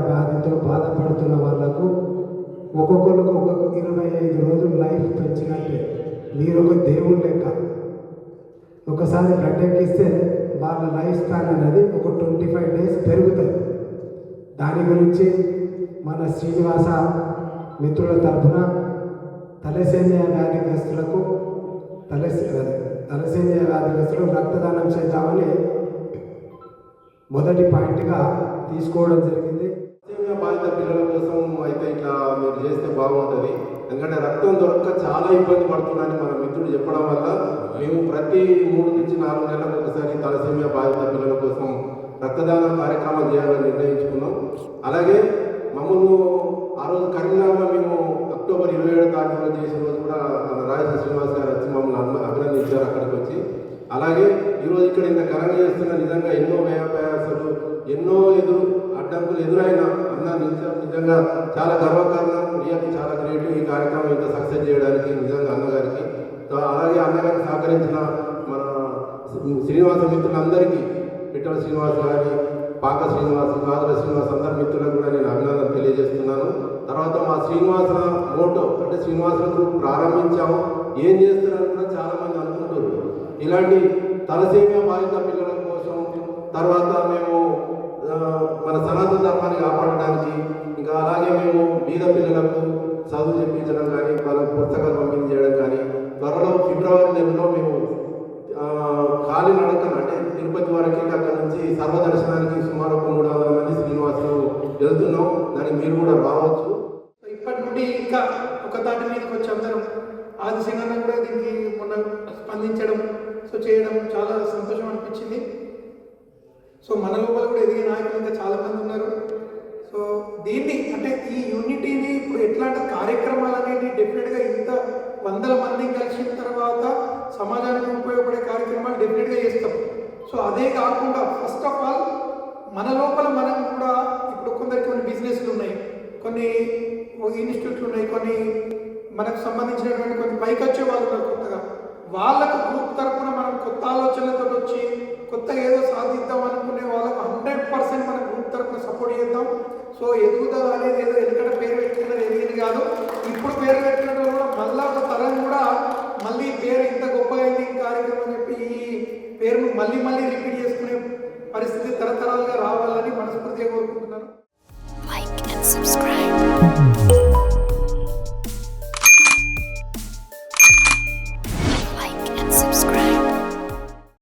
వ్యాధితో బాధపడుతున్న వాళ్ళకు ఒక్కొక్కరికి ఒక్కొక్క ఇరవై ఐదు రోజులు లైఫ్ పెంచినట్టే. మీరు ఒక దేవుడు లెక్క. ఒకసారి బ్లడ్ ఎక్కిస్తే వాళ్ళ లైఫ్ స్పాన్ అనేది ఒక ట్వంటీ ఫైవ్ డేస్ పెరుగుతుంది దాని గురించి మన శ్రీనివాస మిత్రుల తరఫున తలసేమియా వ్యాధిగ్రస్తులకు తలసే తలసేమియా వ్యాధిగ్రస్తులు రక్తదానం చేద్దామని మొదటి పాయింట్గా తీసుకోవడం జరిగింది. బాధిత పిల్లల కోసం అయితే ఇట్లా మీరు చేస్తే బాగుంటుంది. ఎందుకంటే రక్తం దొరక్క చాలా ఇబ్బంది పడుతుందని మన మిత్రుడు చెప్పడం వల్ల మేము ప్రతి మూడు నుంచి నాలుగు నెలలకు ఒకసారి తలసేమియా బాధిత పిల్లల కోసం రక్తదాన కార్యక్రమం చేయాలని నిర్ణయించుకున్నాం. అలాగే మమ్మల్ని ఆ రోజు కరీంనగర్లో మేము అక్టోబర్ ఇరవై ఏడో తారీఖులో చేసిన రోజు కూడా మన రాజేశ్వర శ్రీనివాస్ గారు వచ్చి మమ్మల్ని అభినందించారు అక్కడికి వచ్చి. అలాగే ఈరోజు ఇక్కడ ఇంత ఘనంగా చేస్తున్న నిజంగా ఎన్నో వ్యయాభ్యాసాలు ఎన్నో ఎదురు అడ్డంకులు ఎదురైన అన్న నిజంగా చాలా గర్వకారణం. రియల్లీ చాలా గ్రేట్. ఈ కార్యక్రమం ఇంత సక్సెస్ చేయడానికి నిజంగా అన్నగారికి అలాగే అన్నగారికి సహకరించిన మన శ్రీనివాస మిత్రులందరికీ పిట్టల శ్రీనివాస్ గారి పాక శ్రీనివాస్ గాదుల శ్రీనివాస్ అందరి మిత్రులకు కూడా నేను తర్వాత మా శ్రీనివాస మోటో అంటే శ్రీనివాస గ్రూప్ ప్రారంభించాము. ఏం చేస్తున్నారని కూడా చాలా మంది అనుకుంటారు ఇలాంటి తలసేమియా బాధిత పిల్లల కోసం తర్వాత మేము మన సనాతన ధర్మాన్ని కాపాడడానికి ఇంకా అలాగే మేము బీద పిల్లలకు చదువు చెప్పించడం కానీ వాళ్ళకు పుస్తకాలు పంపిణీ చేయడం కానీ త్వరలో ఫిబ్రవరి నెలలో మేము ఖాళీ కాలి నడకన అంటే తిరుపతి వరకు అక్కడ నుంచి సర్వదర్శనానికి సుమారు ఒక మూడు వందల మంది శ్రీనివాసులు వెళ్తున్నాం. దానికి మీరు కూడా బాగా ఇంకా ఒక తాటి మీదకి వచ్చి అందరం ఆది ఆదిశంగా కూడా దీనికి మొన్న స్పందించడం సో చేయడం చాలా సంతోషం అనిపించింది. సో మన లోపల కూడా ఎదిగే నాయకులు ఇంకా చాలామంది ఉన్నారు. సో దీన్ని అంటే ఈ యూనిటీని ఇప్పుడు ఎట్లాంటి కార్యక్రమాలు అనేది డెఫినెట్గా ఇంత వందల మందిని కలిసిన తర్వాత సమాజానికి ఉపయోగపడే కార్యక్రమాలు డెఫినెట్గా చేస్తాం. సో అదే కాకుండా ఫస్ట్ ఆఫ్ ఆల్ మన లోపల మనం కూడా ఇప్పుడు కొందరికి కొన్ని బిజినెస్లు ఉన్నాయి. కొన్ని ఇన్స్టిట్యూట్లు ఉన్నాయి కొన్ని మనకు సంబంధించినటువంటి కొన్ని పైకి వచ్చే వాళ్ళు ఉన్నారు కొత్తగా. వాళ్ళకు గ్రూప్ తరపున మనం కొత్త ఆలోచనలతో వచ్చి కొత్తగా ఏదో సాధిద్దాం అనుకునే వాళ్ళకు హండ్రెడ్ పర్సెంట్ మన గ్రూప్ తరపున సపోర్ట్ చేద్దాం. సో ఎదుగుదల అనేది ఏదో ఎందుకంటే పేరు పెట్టుకున్నది ఎదిగింది కాదు. ఇప్పుడు పేరు